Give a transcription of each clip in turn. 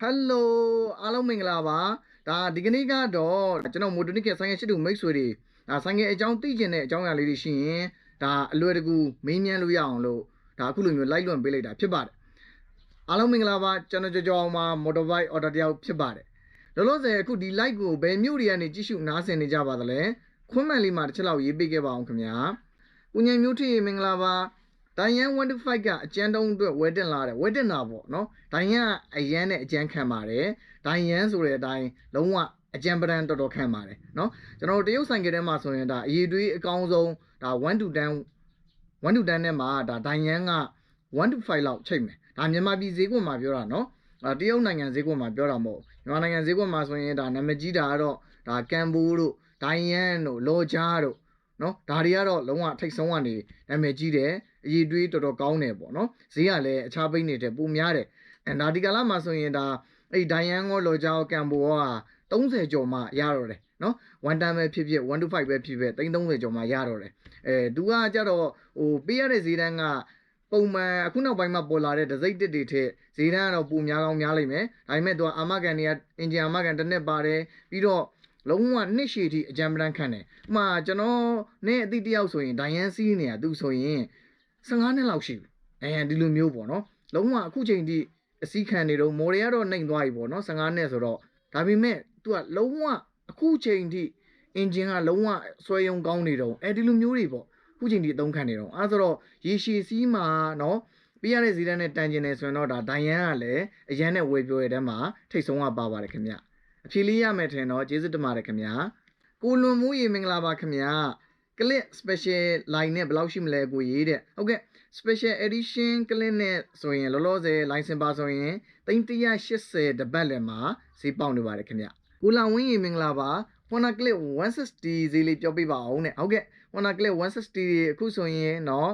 ဟယ်လိုအားလုံးမင်္ဂလာပါဒါဒီကနေ့ကတော့ကျွန်တော်မိုတိုနစ်ကဆိုင်ငယ်ရှိတူမိတ်ဆွေတွေဒါဆိုင်ငယ်အကြောင်းသိကျင်တဲ့အကြောင်းအရာလေးတွေရှိရင်ဒါအလွယ်တကူမေးမြန်းလို့ရအောင်လို့ဒါအခုလိုမျိုးလိုက်လွန်ပေးလိုက်တာဖြစ်ပါတယ်အားလုံးမင်္ဂလာပါကျွန်တော်ကြော်ကြော်အောင်ပါမော်တော်ဘိုက်အော်ဒါတယောက်ဖြစ်ပါတယ်လောလောဆယ်အခုဒီ live ကိုဘယ်မြို့တွေကနေကြည့်ရှုနားဆင်နေကြပါသလဲခွန်းမှန်လေးမှာတစ်ချက်လောက်ရေးပေးခဲ့ပါအောင်ခင်ဗျာဦးညံမျိုးထွေမင်္ဂလာပါ ဒိုင်ယန်125ကအကျန်းတုံးအတွက်ဝဲတင်လာတယ်ဝဲတင်တာပေါ့နော်ဒိုင်ယန်ကအရန်နဲ့အကျန်းခံပါတယ်ဒိုင်ယန်ဆိုတဲ့အတိုင်းလုံးဝအကျန်းပဒံတော်တော်ခံပါတယ်နော်ကျွန်တော်တို့တရုတ်ဆိုင်ကထဲမှာဆိုရင်ဒါအရေးတွေးအကောင်းဆုံးဒါ1 to 10 1 to 10နဲ့မှာဒါဒိုင်ယန်က1 to 5လောက်ချိန်မယ်ဒါမြန်မာပြည်ဈေးကွက်မှာပြောတာနော်အာတရုတ်နိုင်ငံဈေးကွက်မှာပြောတာမဟုတ်မြန်မာနိုင်ငံဈေးကွက်မှာဆိုရင်ဒါနာမည်ကြီးတာကတော့ဒါကမ်ဘူတို့ဒိုင်ယန်တို့လောဂျာတို့နော်ဒါတွေကတော့လုံးဝထိတ်ဆုံးကနေနာမည်ကြီးတယ် အည်တွေးတော်တော်ကောင်းတယ်ပေါ့နော်ဈေးကလည်းအခြားဘိန်းနေတဲ့ပုံများတယ်အဲဒါဒီကလာမှာဆိုရင်ဒါအဲ့ဒိုင်ယန်ကိုလောဂျာကိုကမ်ဘူက30ကျော်မှရတော့တယ်နော်1 time ပဲဖြစ်ဖြစ်1 to 5ပဲဖြစ်ဖြစ်330ကျော်မှရတော့တယ်အဲသူကကြတော့ဟိုပေးရတဲ့ဈေးတန်းကပုံမှန်အခုနောက်ပိုင်းမှာပေါ်လာတဲ့ဒစိတ်တစ်တွေထက်ဈေးတန်းကတော့ပိုများကောင်းများလိမ့်မယ်ဒါပေမဲ့သူကအာမကန်တွေကအင်ဂျင်အာမကန်တစ်နှစ်ပါတယ်ပြီးတော့လုံးဝနှစ်ရှည်ထိအကြံပန်းခံတယ်ဥမာကျွန်တော်နဲ့အတိတယောက်ဆိုရင်ဒိုင်ယန်စီးနေတာသူဆိုရင် 15နှစ်လောက်ရှိပြီအဲဒီလိုမျိုးပေါ့နော်လုံးဝအခုချိန်ထိအစည်းခံနေတော့မော်ရီကတော့နှိမ်သွားပြီပေါ့နော်15နှစ်ဆိုတော့ဒါပေမဲ့သူကလုံးဝအခုချိန်ထိအင်ဂျင်ကလုံးဝဆွဲယုံကောင်းနေတော့အဲဒီလိုမျိုးတွေပေါ့အခုချိန်ထိအသုံးခံနေတော့အဲဆိုတော့ရေရှည်စီးမှာနော်ပြရတဲ့ဇီတန်နဲ့တန်ကျင်နေဆိုရင်တော့ဒါဒိုင်ယန်ကလည်းအရန်နဲ့ဝေပြောရတဲ့မှာထိတ်ဆုံးကပါပါတယ်ခင်ဗျအဖြေလေးရမယ်ထင်တော့ကျေးဇူးတင်ပါတယ်ခင်ဗျကိုလွန်မိုးရေမင်္ဂလာပါခင်ဗျ clip special line နဲ့ဘယ်လောက်ရှိမလဲကိုရေးတဲ့ဟုတ်ကဲ့ special edition clip နဲ့ဆိုရင်လောလောဆယ် license ပါဆိုရင်380တပတ်လည်မှာဈေးပေါက်နေပါတယ်ခင်ဗျကိုလာဝင်းရေမင်္ဂလာပါ Honor Clip 160ဈေးလေးပြောပြပါအောင်နဲ့ဟုတ်ကဲ့ Honor Clip 160အခုဆိုရင်เนาะ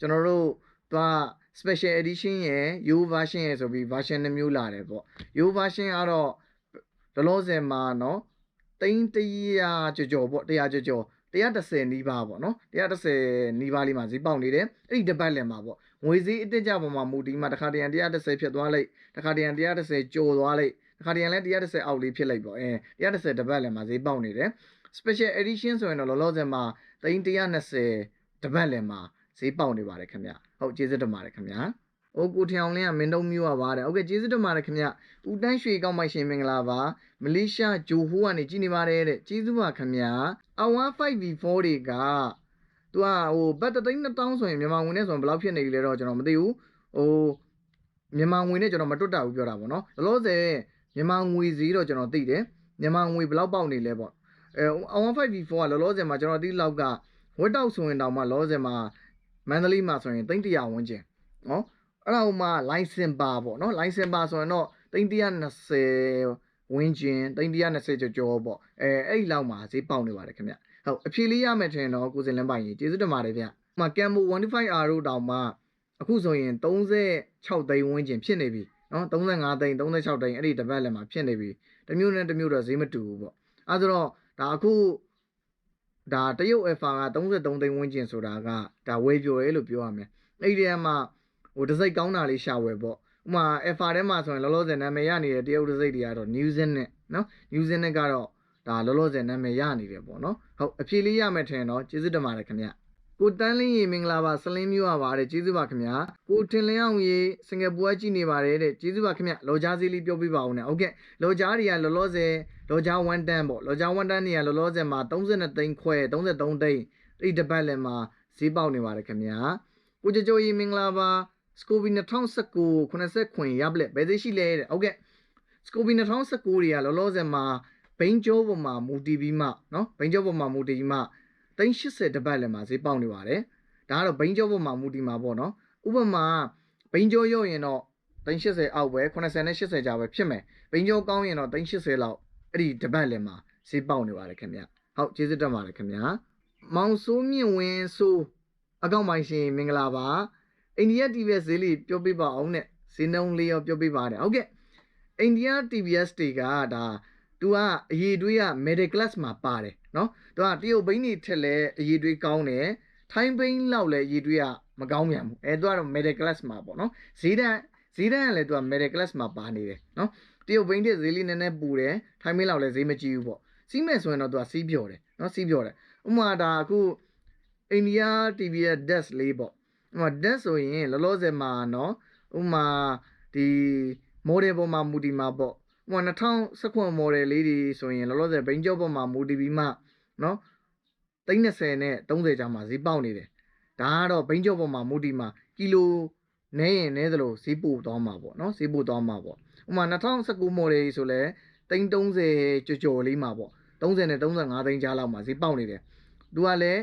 ကျွန်တော်တို့သွား special edition ရယ် U version ရယ်ဆိုပြီး version နှမျိုးလာတယ်ပေါ့ U version ကတော့လောလောဆယ်မှာเนาะ300ကျော်ကျော်ပေါ့100ကျော်ကျော် 130နီးပါးပေါ့နော်130နီးပါးလေးမှာဈေးပေါက်နေတယ်အဲ့ဒီတပတ်လည်မှာပေါ့ငွေဈေးအတက်ကြပေါ်မှာမူဒီမှာတစ်ခါတရံ130ဖြစ်သွားလိုက်တစ်ခါတရံ130ကျော်သွားလိုက်တစ်ခါတရံလည်း130အောက်လေးဖြစ်လိုက်ပေါ့အဲ130တပတ်လည်မှာဈေးပေါက်နေတယ် special edition ဆိုရင်တော့လောလောဆယ်မှာ320တပတ်လည်မှာဈေးပေါက်နေပါတယ်ခင်ဗျဟုတ်ကျေးဇူးတင်ပါတယ်ခင်ဗျ အိုးကိုထျောင်လင်းကမင်းတုံးမျိုးပါပါတယ်ဟုတ်ကဲ့ကျေးဇူးတင်ပါတယ်ခင်ဗျဦးတန်းရွှေကောက်မိုက်ရှင်မင်္ဂလာပါမလေးရှားဂျိုဟိုးကနေကြည်နေပါတယ်တဲ့ကျေးဇူးပါခင်ဗျအဝါ 5v4 တွေကသူကဟိုဘတ်သိန်း2000ဆိုရင်မြန်မာငွေနဲ့ဆိုရင်ဘယ်လောက်ဖြစ်နေလဲတော့ကျွန်တော်မသိဘူးဟိုမြန်မာငွေနဲ့ကျွန်တော်မတွတ်တာဘူးပြောတာပေါ့နော်လောလောဆယ်မြန်မာငွေဈေးတော့ကျွန်တော်သိတယ်မြန်မာငွေဘယ်လောက်ပေါက်နေလဲပေါ့အဲအဝါ 5v4 ကလောလောဆယ်မှာကျွန်တော်သိလောက်ကဝက်တောက်ဆိုရင်တောင်မှလောလောဆယ်မှာမန္တလေးမှာဆိုရင်300ဝန်းကျင်နော် အဲ့ဒါဟိုမှာ license ပါပေါ့နော် license ပါဆိုရင်တော့320ဝင်းကျင်320ကျော်ကျော်ပေါ့အဲအဲ့ဒီလောက်မှာဈေးပေါက်နေပါတယ်ခင်ဗျဟုတ်အဖြေလေးရမယ်ထင်တော့ကိုစင်လန်းပိုင်ကြီးကျေးဇူးတင်ပါတယ်ဗျဟိုမှာ Cambo 125R တို့တောင်မှအခုဆိုရင်36သိန်းဝန်းကျင်ဖြစ်နေပြီနော်35သိန်း36သိန်းအဲ့ဒီတပတ်လည်းမှာဖြစ်နေပြီတမျိုးနဲ့တမျိုးတော့ဈေးမတူဘူးပေါ့အဲဆိုတော့ဒါအခုဒါတရုတ် Alpha က33သိန်းဝန်းကျင်ဆိုတာကဒါဝေပြိုရဲလို့ပြောရမယ်အဲ့ဒီထဲမှာ ဟိုတစ်စိတ်ကောင်းတာလေးရှာဝယ်ပေါ့ဥမာ Alpha ထဲမှာဆိုရင်လောလောဆယ်နာမည်ရနေတဲ့တရုတ်တစ်စိတ်တွေကတော့ New Zen နဲ့နော် New Zen နဲ့ကတော့ဒါလောလောဆယ်နာမည်ရနေတယ်ပေါ့နော်ဟုတ်အဖြေလေးရမယ်ထင်တော့ကျေးဇူးတင်ပါတယ်ခင်ဗျကိုတန်းလင်းရေမင်္ဂလာပါဆလင်းမျိုးပါပါတယ်ကျေးဇူးပါခင်ဗျာကိုထင်လင်းအောင်ရေစင်ကာပူကကြည့်နေပါတယ်တဲ့ကျေးဇူးပါခင်ဗျလောကြားစီးလေးပြောပြပါဦးနဲ့ဟုတ်ကဲ့လောကြားတွေကလောလောဆယ်လောကြား1တန်းပေါ့လောကြား1တန်းတွေကလောလောဆယ်မှာ32သိန်းခွဲ33သိန်းအဲ့ဒီတပတ်လည်းမှာဈေးပေါက်နေပါတယ်ခင်ဗျာကိုကြကြိုရေမင်္ဂလာပါ စကိုဘီ2019 80ခွင်ရပလက်ဘယ်သိရှိလဲတဲ့ဟုတ်ကဲ့စကိုဘီ2019တွေကလောလောဆယ်မှာဘိန်းကျောပေါ်မှာမူတီပြီးမှနော်ဘိန်းကျောပေါ်မှာမူတီပြီးမှ380တပတ်လည်းမှာဈေးပေါက်နေပါတယ်ဒါကတော့ဘိန်းကျောပေါ်မှာမူတီမှာပေါ့နော်ဥပမာဘိန်းကျောရော့ရင်တော့380အောက်ပဲ80နဲ့80ကြာပဲဖြစ်မယ်ဘိန်းကျောကောင်းရင်တော့380လောက်အဲ့ဒီတပတ်လည်းမှာဈေးပေါက်နေပါတယ်ခင်ဗျဟုတ်ကျေးဇူးတင်ပါတယ်ခင်ဗျာမောင်စိုးမြင့်ဝင်းဆိုအကောင့်ပိုင်ရှင်မင်္ဂလာပါ အိန္ဒိယ TVS ဈေးလေးပြောပြပါအောင်နဲ့ဈေးနှုန်းလေးရောပြောပြပါတယ်ဟုတ်ကဲ့အိန္ဒိယ TVS တွေကဒါသူကအရေးတွေးက middle class မှာပါတယ်နော်သူကတရုတ်ဘိန်းတွေထက်လဲအရေးတွေးကောင်းတယ်ထိုင်းဘိန်းလောက်လဲအရေးတွေးကမကောင်းပြန်ဘူးအဲသူကတော့ middle class မှာပေါ့နော်ဈေးတန်းဈေးတန်းကလည်းသူက middle class မှာပါနေတယ်နော်တရုတ်ဘိန်းတဲ့ဈေးလေးနည်းနည်းပူတယ်ထိုင်းမင်းလောက်လည်းဈေးမကြီးဘူးပေါ့စီးမဲ့ဆိုရင်တော့သူကစီးပြော်တယ်နော်စီးပြော်တယ်ဥပမာဒါအခုအိန္ဒိယ TV ရဲ့ desk လေးပေါ့ ဥပမာ desk ဆိုရင်လောလောဆယ်မှာနော်ဥပမာဒီ model ပေါ်မှာမူတည်မှာပေါ့ဥပမာ2019 model လေးတွေဆိုရင်လောလောဆယ်ဘိန်းကျော်ပေါ်မှာမူတည်ပြီးမှနော်30နဲ့30ကျော်မှာဈေးပေါက်နေတယ်ဒါကတော့ဘိန်းကျော်ပေါ်မှာမူတည်မှာကီလိုနဲရင်နဲသလိုဈေးပို့သွားမှာပေါ့နော်ဈေးပို့သွားမှာပေါ့ဥပမာ2019 model ကြီးဆိုလဲ330ကျော်ကျော်လေးမှာပေါ့30နဲ့35သိန်းကြားလောက်မှာဈေးပေါက်နေတယ်သူကလည်း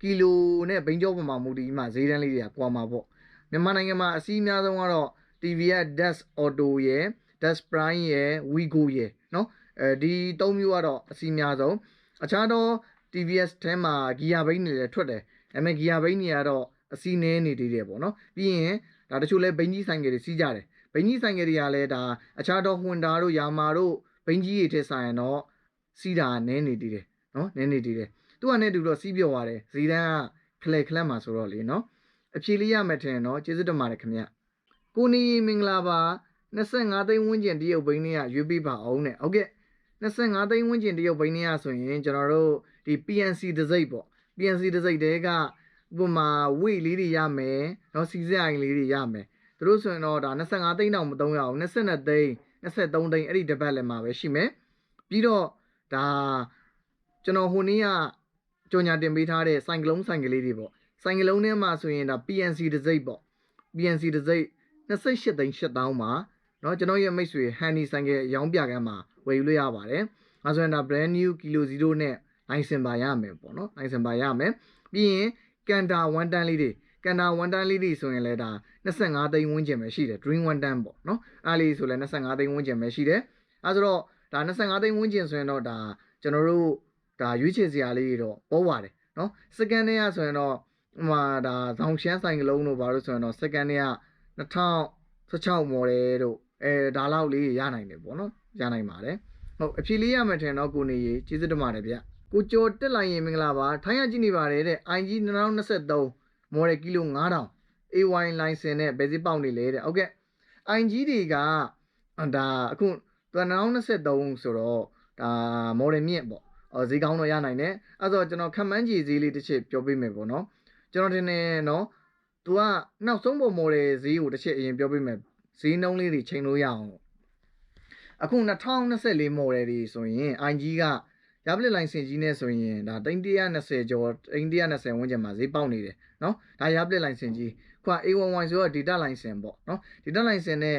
ကီလိုနဲ့ဘိန်းကျော်ပေါ်မှာမူတည်ပြီးမှဈေးတန်းလေးတွေကကွာမှာပေါ့မြန်မာနိုင်ငံမှာအစီးအများဆုံးကတော့ TV ရဲ့ Dash Auto ရယ် Dash Prime ရယ် Wigo ရယ်เนาะအဲဒီ၃မျိုးကတော့အစီးအများဆုံးအခြားသော TVS ထဲမှာ Gear ဘိန်းတွေလည်းထွက်တယ်ဒါပေမဲ့ Gear ဘိန်းတွေကတော့အစီးနည်းနေသေးတယ်ပေါ့နော်ပြီးရင်ဒါတချို့လဲဘိန်းကြီးဆိုင်ကယ်တွေစီးကြတယ် ဘိန်းကြီးဆိုင်ကယ်တွေကလည်းဒါအခြားသောဟွန်ဒါတို့ယာမာတို့ဘိန်းကြီးတွေထက်ဆိုင်ရင်တော့စီးတာနည်းနေသေးတယ်နော်နည်းနေသေးတယ် သူကနဲ့တူတော့စီးပြော်သွားတယ်ဇီဒန်ကခလက်ခလက်မှာဆိုတော့လေနော်အဖြေလေးရမယ်ထင်နော်ကျေးဇူးတင်ပါတယ်ခင်ဗျကိုနေမင်္ဂလာပါ25သိန်းဝန်းကျင်တရုတ်ဘိန်းတွေကရွေးပေးပါအောင်တဲ့ဟုတ်ကဲ့25သိန်းဝန်းကျင်တရုတ်ဘိန်းတွေကဆိုရင်ကျွန်တော်တို့ဒီ PNC တစ်စိတ်ပေါ့ PNC တစ်စိတ်တဲကဥပမာဝိတ်လေးတွေရမယ်နော်စီစက်အိုင်လေးတွေရမယ်သူတို့ဆိုရင်တော့ဒါ25သိန်းတောင်မသုံးရအောင်22သိန်း23သိန်းအဲ့ဒီတစ်ပတ်လည်းမှာပဲရှိမယ်ပြီးတော့ဒါကျွန်တော်ဟိုနေ့က ကြော်ညာတင်ပေးထားတဲ့ဆိုင်ကလုံးဆိုင်ကလေးတွေပေါ့ဆိုင်ကလုံးထဲမှာဆိုရင်ဒါ PNC တစ်စိတ်ပေါ့ PNC တစ်စိတ်28သိန်း8000မှာเนาะကျွန်တော်ရဲ့မိတ်ဆွေ Handy ဆိုင်ကရောင်းပြကမ်းမှာဝယ်ယူလို့ရပါတယ်အဲဆိုရင်ဒါ brand new kilo 0နဲ့ license ပါရမယ်ပေါ့နော် license ပါရမယ်ပြီးရင်ကန်တာ1တန်းလေးတွေကန်တာ1တန်းလေးတွေဆိုရင်လည်းဒါ25သိန်းဝန်းကျင်ပဲရှိတယ် dream 1 tand ပေါ့နော်အားလေးဆိုလည်း25သိန်းဝန်းကျင်ပဲရှိတယ်အဲဆိုတော့ဒါ25သိန်းဝန်းကျင်ဆိုရင်တော့ဒါကျွန်တော်တို့ ဒါရွေးချယ်စရာလေးတွေတော့ပေါ်ပါတယ်နော်စကန်ထဲကဆိုရင်တော့ဟိုမှာဒါဇောင်ရှမ်းဆိုင်ကလုံးတို့ဘာလို့ဆိုရင်တော့စကန်ထဲက2016 model တို့အဲဒါလောက်လေးရနိုင်တယ်ပေါ့နော်ရနိုင်ပါတယ်ဟုတ်အဖြေလေးရမယ်ထင်တော့ကိုနေကြီးကျေးဇူးတင်ပါတယ်ဗျကိုကျော်တက်လိုက်ရင်မင်္ဂလာပါထိုင်းရကြည့်နေပါတယ်တဲ့ IG 2023 model ကီလို9000 AY license နဲ့ဘယ်စစ်ပေါက်နေလဲတဲ့ဟုတ်ကဲ့ IG တွေကဒါအခု2023ဆိုတော့ဒါ model မြင့်ပေါ့အော် ဈေးကောင်းတော့ရနိုင်တယ်အဲ့တော့ကျွန်တော်ခံမှန်းကြည့်ဈေးလေးတစ်ချက်ပြောပေးမယ်ပေါ့နော်ကျွန်တော်ထင်တယ်နော်သူကနောက်ဆုံးပုံ model ဈေးကိုတစ်ချက်အရင်ပြောပေးမယ်ဈေးနှုန်းလေးတွေချိန်လို့ရအောင်လို့အခု2024 model တွေဆိုရင် IG ကရပလစ်လိုင်စင်ကြီးနဲ့ဆိုရင်ဒါ320ကျော်320ဝန်းကျင်မှာဈေးပေါက်နေတယ်เนาะဒါရပလစ်လိုင်စင်ကြီးခုက A11 ဆိုတော့ data license ပေါ့เนาะ data license နဲ့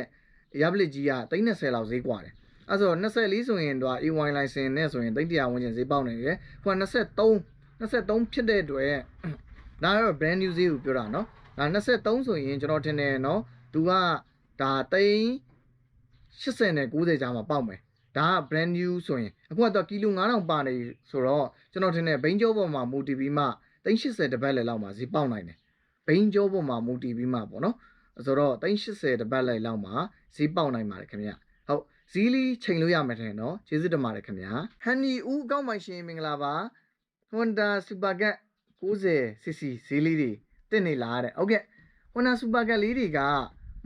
ရပလစ်ကြီးက320လောက်ဈေးกว่าတယ် အဲ့ဆို24ဆိုရင်တော့ EY license နဲ့ဆိုရင်300ဝန်းကျင်ဈေးပေါက်နေတယ်ဟိုက23 23ဖြစ်တဲ့အတွက်ဒါကတော့ brand new ဈေးကိုပြောတာနော်ဒါ23ဆိုရင်ကျွန်တော်ထင်တယ်နော်သူကဒါသိန်း80နဲ့90ကြားမှာပေါက်မယ်ဒါက brand new ဆိုရင်အခုကတော့ကီလို9000ပါနေဆိုတော့ကျွန်တော်ထင်တယ်ဘိန်းကျောပေါ်မှာမူတီပြီးမှ380တပတ်လဲလောက်မှာဈေးပေါက်နိုင်တယ်ဘိန်းကျောပေါ်မှာမူတီပြီးမှပေါ့နော်ဆိုတော့380တပတ်လဲလောက်မှာဈေးပေါက်နိုင်ပါတယ်ခင်ဗျာ ဟုတ်ဈေးလေးချိန်လို့ရမယ်ထင်နော်ကျေးဇူးတင်ပါတယ်ခင်ဗျာဟန်နီဦးအကောင့်ပိုင်ရှင်မင်္ဂလာပါ Honda Supergat 90cc ဈေးလေးတွေတက်နေလားတဲ့ဟုတ်ကဲ့ Honda Supergat လေးတွေက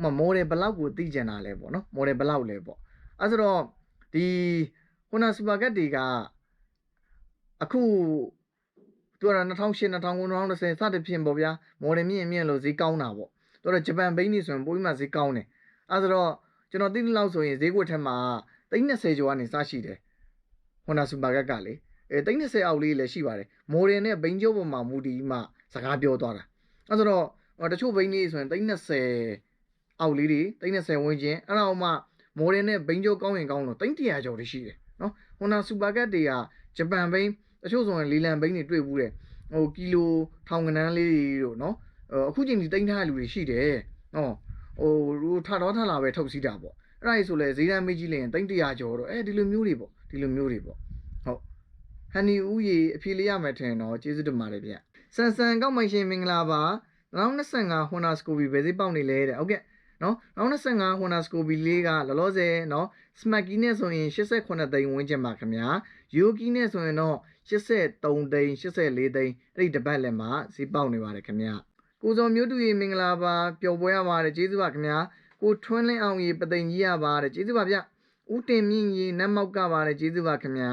မမော်ဒယ်ဘလောက်ကိုသိကျင်တာလဲပေါ့နော်မော်ဒယ်ဘလောက်လဲပေါ့အဲဆိုတော့ဒီ Honda Supergat တွေကအခုသူကတော့2008 2009 2010စသဖြင့်ပေါ့ဗျာမော်ဒယ်မြင့်မြင့်လို့ဈေးကောင်းတာပေါ့သူကတော့ဂျပန်ဘိန်းနေဆိုရင်ပိုပြီးမှဈေးကောင်းတယ်အဲဆိုတော့ ကျွန်တော်သိတဲ့လောက်ဆိုရင်ဈေးကွက်ထက်မှာ320ကျော်ကနေစရှိတယ် Honda Supergat ကလေအဲ320အောက်လေးလည်းရှိပါတယ်မော်ဒယ်နဲ့ဘိန်းကျော်ပေါ်မှာမူတည်မှစကားပြောသွားတာအဲဆိုတော့တချို့ဘိန်းလေးဆိုရင်320အောက်လေးတွေ320ဝန်းကျင်အဲ့တော့မှမော်ဒယ်နဲ့ဘိန်းကျော်ကောင်းရင်ကောင်းလို့300ကျော်တရှိတယ်နော် Honda Supergat တွေကဂျပန်ဘိန်းတချို့ဆိုရင်လီလန်ဘိန်းတွေတွေ့ဘူးတယ်ဟိုကီလိုထောင်ကနန်းလေးတွေတို့နော်အခုချိန်ဒီတင်ထားတဲ့လူတွေရှိတယ်နော် ဟိုဟိုထတော့ထလာပဲထုတ်စီးတာပေါ့အဲ့ဒါကြီးဆိုလဲဈေးတန်းမေးကြီးလရင်300ကျော်တော့အဲဒီလိုမျိုးတွေပေါ့ဒီလိုမျိုးတွေပေါ့ဟုတ်ဟန်နီဦးရေအဖြေလေးရမယ်ထင်တော့ကျေးဇူးတင်ပါတယ်ဗျဆန်ဆန်ကောက်မိုင်ရှင်မင်္ဂလာပါ2025 Honda Scoopy ဘယ်ဈေးပေါက်နေလဲတဲ့ဟုတ်ကဲ့နော်2025 Honda Scoopy လေးကလောလောဆယ်နော် Smart Key နဲ့ဆိုရင်88သိန်းဝန်းကျင်ပါခင်ဗျာ Yogi နဲ့ဆိုရင်တော့83သိန်း84သိန်းအဲ့ဒီတပတ်လည်းမှာဈေးပေါက်နေပါတယ်ခင်ဗျာ ကိုစုံမျိုးတူရေမင်္ဂလာပါပျော်ပွဲရပါတယ်ကျေးဇူးပါခင်ဗျာကိုထွန်းလင်းအောင်ရေပသိမ်ကြီးရပါတယ်ကျေးဇူးပါဗျဦးတင်မြင့်ကြီးနတ်မောက်ကပါတယ်ကျေးဇူးပါခင်ဗျာ